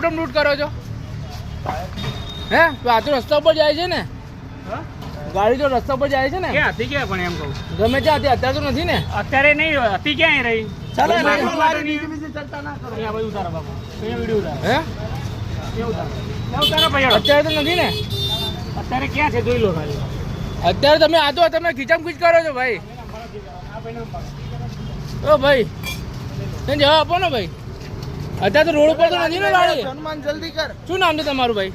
Problem લૂટ કરો છો? હે? તો આ તો રસ્તા ઉપર જાય છે ને. ગાડી તો રસ્તા ઉપર જાય છે ને. ક્યાં? હતી ક્યાં પણ એમ કહું. ગમે ત્યાં હતી અત્યારે તો નથી ને. અત્યારે નહીં હતી ક્યાં રહી? ચાલો, ચર્ચા ના કરો. અહીંયા ભાઈ ઉતારો બાપુ. અહીંયા વીડિયો ઉતારો. હે? ભાઈ. અત્યારે તો નથી ને. અત્યારે ક્યાં છે? જોઈ લો ખાલી. અત્યારે તમે આ તો તમે ખીચામ ખીચ કરો છો ભાઈ. ભાઈ. ઓ ભાઈ. તમે જવાબ આપો ને ભાઈ. અત્યારે તો રોડ ઉપર તો નથી ને ગાડી સન્માન જલ્દી કર. શું નામ છે તમારું ભાઈ?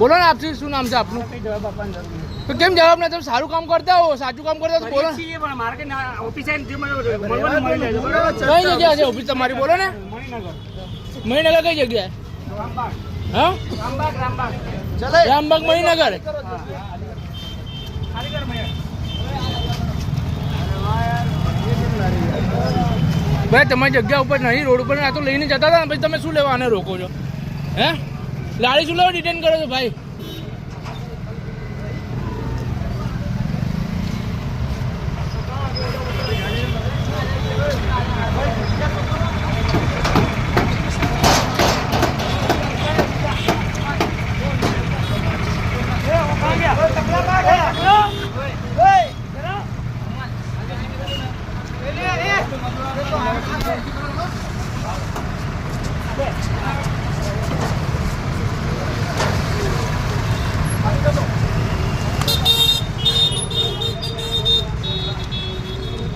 બોલો ને આપશે શું નામ છે આપનું? જવાબ આપવાનું જરૂર તો કેમ જવાબ ના તમે સારું કામ કરતા હો સાચું કામ કરતા બોલો કંઈ જગ્યા છે ઓફિસ તમારી? બોલો ને. મણિનગર. કઈ જગ્યાએ? રામબાગ. હા? રામબાગ રામબાગ. રામબાગ મણિનગર ખાલી કર મેં. ભાઈ, તમારી જગ્યા ઉપર નહીં, રોડ ઉપર આ તો લઈને જતા હતા પછી તમે શું લેવા આને રોકો છો? હે? લાડી શું લેવા ડિટેન કરો છો ભાઈ?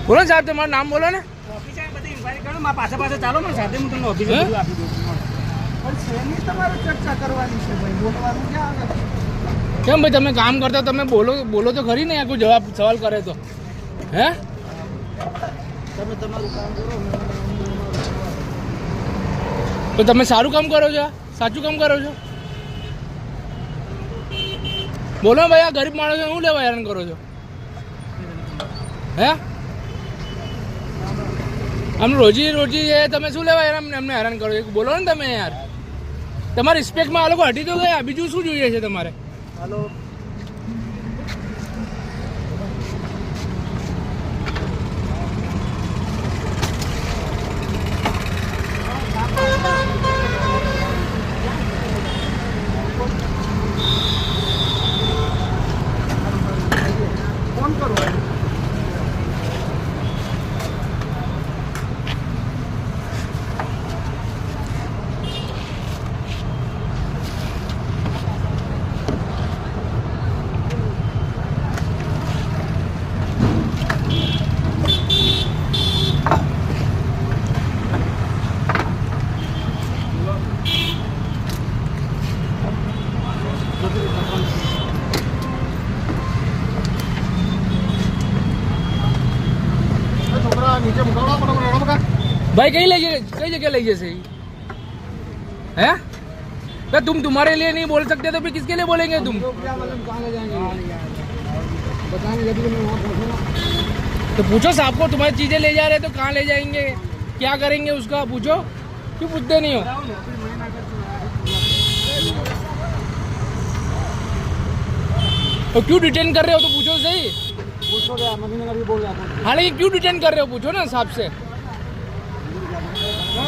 બોલો સાહેબ તમારું નામ બોલો ને. ઓફિસે બધી inquiry કરો, મારા પાસે પાસે ચાલો ને સાથે હું તમને ઓફિસ બધું આપી દઉં. પણ શેની તમારે ચર્ચા કરવાની છે ભાઈ? બોલવાનું ક્યાં આગળ કેમ ભાઈ તમે કામ કરતા તમે બોલો બોલો તો ખરી ને કોઈ જવાબ સવાલ કરે તો. હે? તમે તમારું કામ કરો તો તમે સારું કામ કરો છો? સાચું કામ કરો છો? બોલો ભાઈ આ ગરીબ માણસો શું લેવા હેરાન કરો છો? હે? આમ રોજી રોજી એ તમે શું લેવા હેરાન? એમને હેરાન કરો છો? બોલો ને તમે યાર. તમારી રિસ્પેક્ટમાં આ લોકો હટી તો ગયા બીજું શું જોઈએ છે તમારે? હાલો. भाई कहीं ले कई जगह ले सही। है? तो तुम तुम्हारे लिए नहीं बोल सकते तो फिर किसके लिए बोलेंगे तुम? तो पूछो साहब को तुम्हारी चीज़ें ले जा रहे तो कहाँ ले जाएँगे? क्या करेंगे उसका? पूछो। क्यों पूछते नहीं हो? तो क्यों डिटेन कर रहे हो तो पूछो सही। हालाँकि क्यों डिटेन कर रहे हो? पूछो ना साहब से।